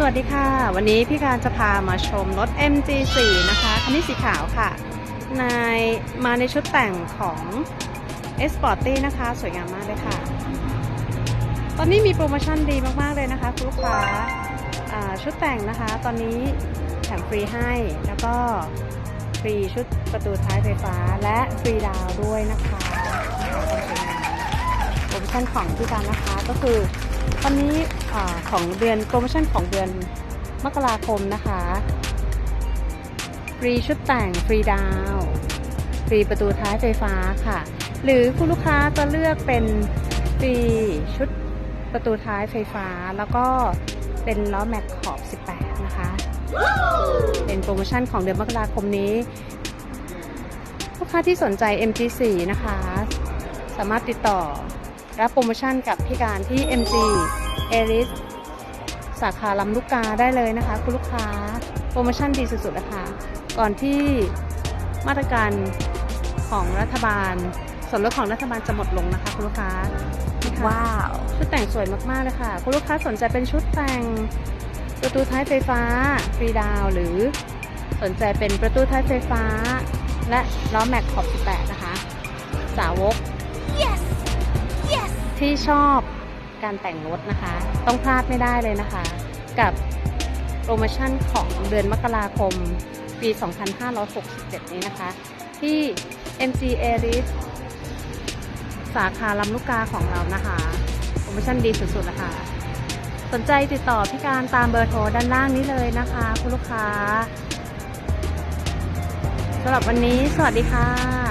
สวัสดีค่ะ วันนี้พี่การจะพามาชมรถ MG4 นะคะคันนี้สีขาวค่ะ ในมาในชุดแต่งของ s p o r t y นะคะ สวยงามมากเลยค่ะ ตอนนี้มีโปรโมชั่นดีมาก ๆ เลยนะคะคุณลูกค้าชุดแต่งนะคะ ตอนนี้แถมฟรีให้แล้วก็ฟรีชุดประตูท้ายไฟฟ้าและฟรีดาวด้วยนะคะโปรโมชั่นของพี่การนะคะก็คือ ตอนนี้อของเดือนโปรโมชั่นของเดือนมกราคมนะคะ ฟรีชุดแต่งฟรีดาว ฟรีประตูท้ายไฟฟ้าค่ะ หรือคุณลูกค้าจะเลือกเป็นฟรีชุดประตูท้ายไฟฟ้า แล้วก็เป็นล้อแม็กขอบ 18 นะคะ เป็นโปรโมชั่นของเดือนมกราคมนี้ ลูกค้าที่สนใจ MG4 นะคะ สามารถติดต่อ รับโปรโมชั่นกับพี่การที่ MG a r i s สาขาลำลูกกาได้เลยนะคะ คุณลูกค้าโปรโมชั่นดีสุดๆนะคะก่อนที่มาตรการของรัฐบาลส่วนลดของรัฐบาลจะหมดลงนะคะ คุณลูกค้านี่ค่ะว้าวชุดแต่งสวยมากๆเลยค่ะ คุณลูกค้าสนใจเป็นชุดแต่งประตูท้ายไฟฟ้าฟรีดาวน์หรือสนใจเป็นประตูท้ายไฟฟ้า และล้อแม็กขอบ 18 นะคะ สาวก yes yes ที่ชอบการแต่งรถนะคะ ต้องพลาดไม่ได้เลยนะคะ กับโปรโมชั่นของเดือนมกราคมปี 2567 นี้นะคะ ที่ MG a r i s สาขาลำลูกกาของเรานะคะ โปรโมชั่นดีสุดๆนะคะสนใจติดต่อพี่การตามเบอร์โทรด้านล่างนี้เลยนะคะ คุณลูกค้าสำหรับวันนี้สวัสดีค่ะ